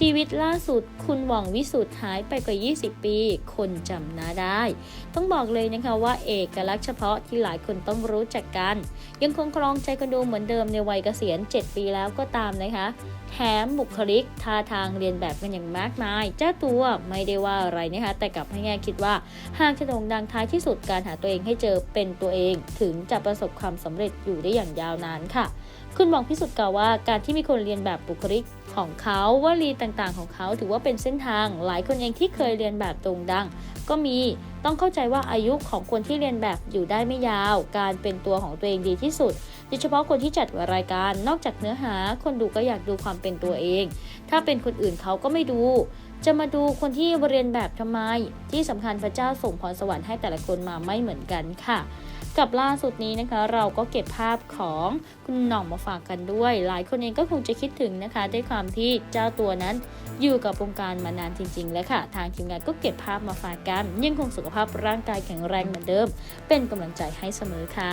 ชีวิตล่าสุด คุณหว่องวิสุทธ์หายไปกว่า 20 ปี คนจำหน้าได้ ต้องบอกเลยนะคะว่าเอกลักษณ์เฉพาะที่หลายคนต้องรู้จักกัน ยังคงครองใจกันดูเหมือนเดิมในวัยเกษียณ 7 ปีแล้วก็ตามนะคะแถมบุคลิกท่าทางเรียนแบบกันอย่างมากมาย เจ้าตัวไม่ได้ว่าอะไรนะคะ แต่กลับให้แง่คิดว่า หากจะโด่งดังท้ายที่สุดการหาตัวเองให้เจอเป็นตัวเอง ถึงจะประสบความสำเร็จอยู่ได้อย่างยาวนานค่ะ คุณหว่องพิสุทธิ์กล่าวว่าการที่มีคนเรียนแบบบุคลิกของเขาวลีต่างๆของเขาถือว่าเป็นเส้นทาง หลายคนเองที่เคยเรียนแบบโด่งดัง ก็มีต้องเข้าใจว่าอายุของคนที่เรียนแบบอยู่ได้ไม่ยาว การเป็นตัวของตัวเองดีที่สุดโดยเฉพาะคนที่จัดรายการนอกจากเนื้อหา คนดูก็อยากดูความเป็นตัวเอง ถ้าเป็นคนอื่นเขาก็ไม่ดู จะมาดูคนที่เรียนแบบทำไม ที่สำคัญพระเจ้าส่งพรสวรรค์ให้แต่ละคนมาไม่เหมือนกันค่ะ กับล่าสุดนี้นะคะ เราก็เก็บภาพของคุณหน่องมาฝากกันด้วย หลายคนเองก็คงจะคิดถึงนะคะ ด้วยความที่เจ้าตัวนั้นอยู่กับวงการมานานจริง ๆ แล้วค่ะ ทางทีมงานก็เก็บภาพมาฝากกัน ยังคงสุขภาพร่างกายแข็งแรงเหมือนเดิม เป็นกำลังใจให้เสมอค่ะ